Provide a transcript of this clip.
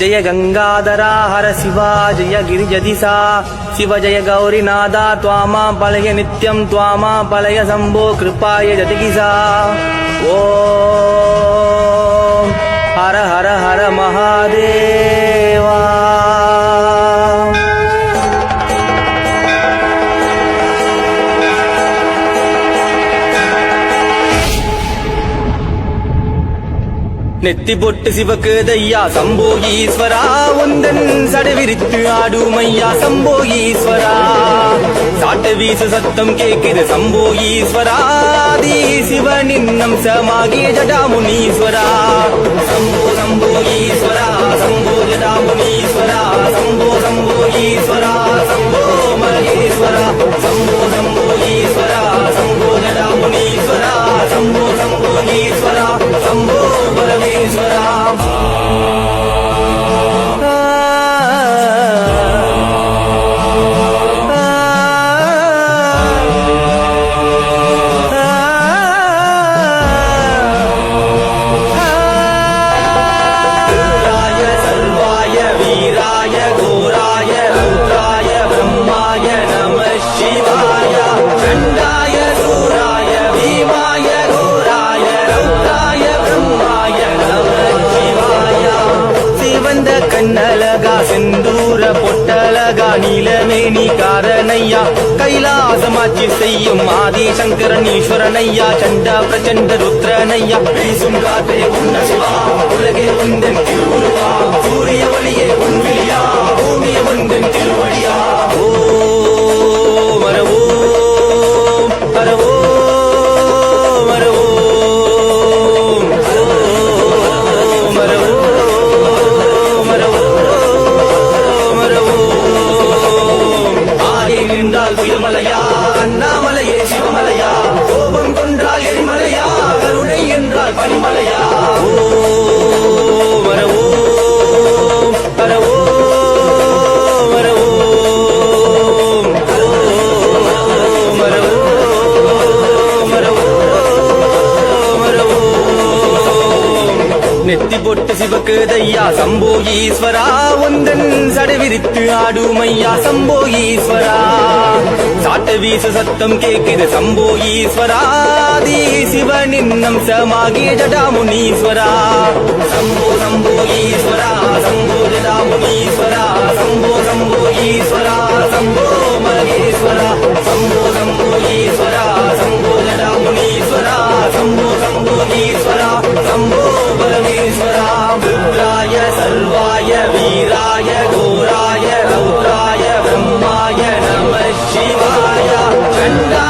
జయ గంగాధరా హర శివా జయ గిరిజదిశా శివ జయ గౌరీనాథ త్వామా పలయ నిత్యం త్వామా పలయ శంభో కృపాయ జతికిసా நெத்தி பொட்டு சிவக்குதையா சம்போ ஈஸ்வரா உந்தன் சடவிரித்து ஆடுமையா ஐயா சம்போ ஈஸ்வரா. சாட்ட வீச சத்தம் கேட்குது சம்போ ஈஸ்வரா. தி சிவனின் அம்சமாகிய ஜடாமுனீஸ்வரா. சம்போ சம்போ ஈஸ்வரா சம்போ ஜடாமுனி கண்ணலகா செந்தூர பொட்டலகா நீலமேனி காரணையா கைலாசமாட்சி செய்யும் ஆதி சங்கரன் ஈஸ்வரனையா சண்டா பிரச்சண்ட ருத்ரனையா. பேசும் காற்றே உன்ன சிவா உலகே உந்தன் திருவுருவா. சூரிய ஒளியே உன்ன நின்றால் உயர்மலையா அண்ணாமலையே சிவமலையா? கோபம் கொன்றால் எரிமலையா? கருணை என்றால் பனிமலையா? நெத்தி பொட்டு சிவக்கு தையா சம்போ ஈஸ்வரா உந்தன் சடவிரித்து ஆடுமையா சம்போ ஈஸ்வரா. சாட்ட வீசு சத்தம் கேட்குது சம்போ ஈஸ்வரா. தீ சிவனின் அம்சமாகிய ஜடாமுனீஸ்வரா. சம்போ சம்போ ஈஸ்வரா சம்போ ஜடாமுனீஸ்வரா. சம்போ சம்போ ஈஸ்வரா சம்போ மகேஸ்வரா. சம்போ சம்போ ஈஸ்வரா சம்போ ஜடாமுனீஸ்வரா. சம்போ சம்போ ஈஸ்வரா சம்போ பரமேஸ்வரா. ருத்ராய சர்வாய வீராய கோ 된다